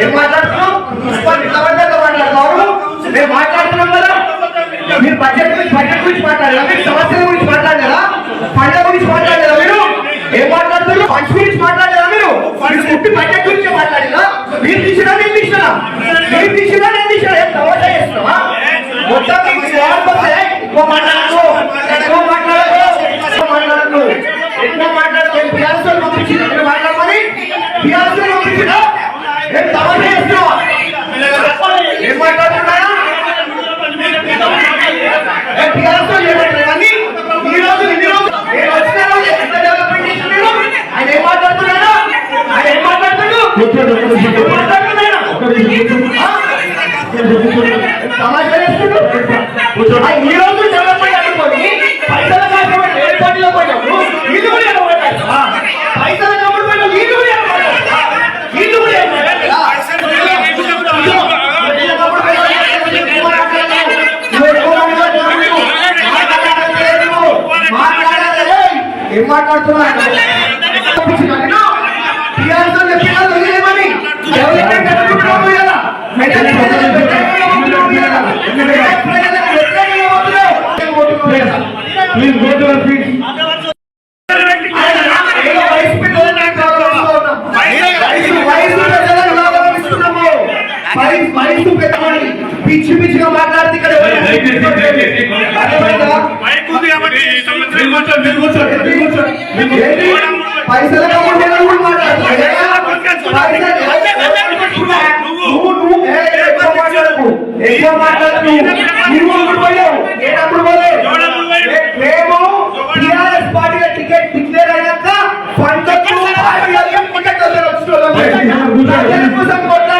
ఏం మాట్లాడుతున్నాం పుష్పాలు ఇట్లా పడితే అట్లా మేము మాట్లాడుతున్నాం కదా. మీరు బడ్జెట్ గురించి బడ్జెట్ గురించి మాట్లాడారా? మీరు సమస్యల గురించి మాట్లాడారా పండ్ల గురించి మాట్లాడారా మీరు? ఏం మాట్లాడుతున్నారు? పంచ్ గురించి మాట్లాడారా మీరు? మీరు పుట్టి బడ్జెట్ గురించి మాట్లాడారా? మీరు తీసినా నేను తీసినా. మీరు తీసినా నేను తీసినా. ఏం తమాషా చేస్తున్నావా? మొత్తం మీకు స్వార్థం వస్తే ఎక్కువ మాట్లాడకు. ఎక్కువ మాట్లాడకు. ఎక్కువ మాట్లాడకు. ఎక్కువ మాట్లాడకు పిఆర్ఎస్ పంపించింది. మాట్లాడమని? పిఆర్ఎస్ పంపించిందా ఏం తమాషా చేస్తున్నావా ఏం మాట్లాడుతున్నా టీఆర్ఎస్లో ఏమంటారు ఇవన్నీ? ఈ రోజు ఇన్ని రోజులు నేను వచ్చిన రోజు ఎంత డెవలప్మెంట్ చేసిండు మీరు? ఆయన ఏం మాట్లాడుతున్నాడు? ఆయన ఏం మాట్లాడుతున్నాడు? ఏం మాట్లాడుతున్నాడు? ఆ? తమాషా చేస్తుండు? ఆ ఈ రోజు డెవలప్మెంట్ అనుకోని పైసల కోసం ఏ పనిలో పోయినావు వీళ్ళు కూడా ఏమో మాట్లాడతావా? పైసల కమ్ముడు పోయినావు వీళ్ళు కూడా ఏమో మాట్లాడతావా? వీళ్ళు కూడా ఏమో మాట్లాడతారా? వీళ్ళు కమ్ముడు పోయినా కూడా మాట్లాడుతున్నావు. పైసలు- నువ్వు- నువ్వు- ఏ, ఎక్కువ మాట్లాడకు. ఎక్కువ మాట్లాడకు. నువ్వు అప్పుడు పోయావు. నేను అప్పుడు పోలేదు. ఏ, మేము టీఆర్ఎస్ పార్టీగా టికెట్ డిక్లేర్ అయ్యాక పంతొమ్మిది పార్టీలకు టికెట్ వదిలి వచ్చిన వాళ్ళం. ప్రజల కోసం కొట్లాడాలి.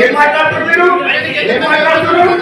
ఏం మాట్లాడుతున్నారు? ఏం మాట్లాడుతున్నారు?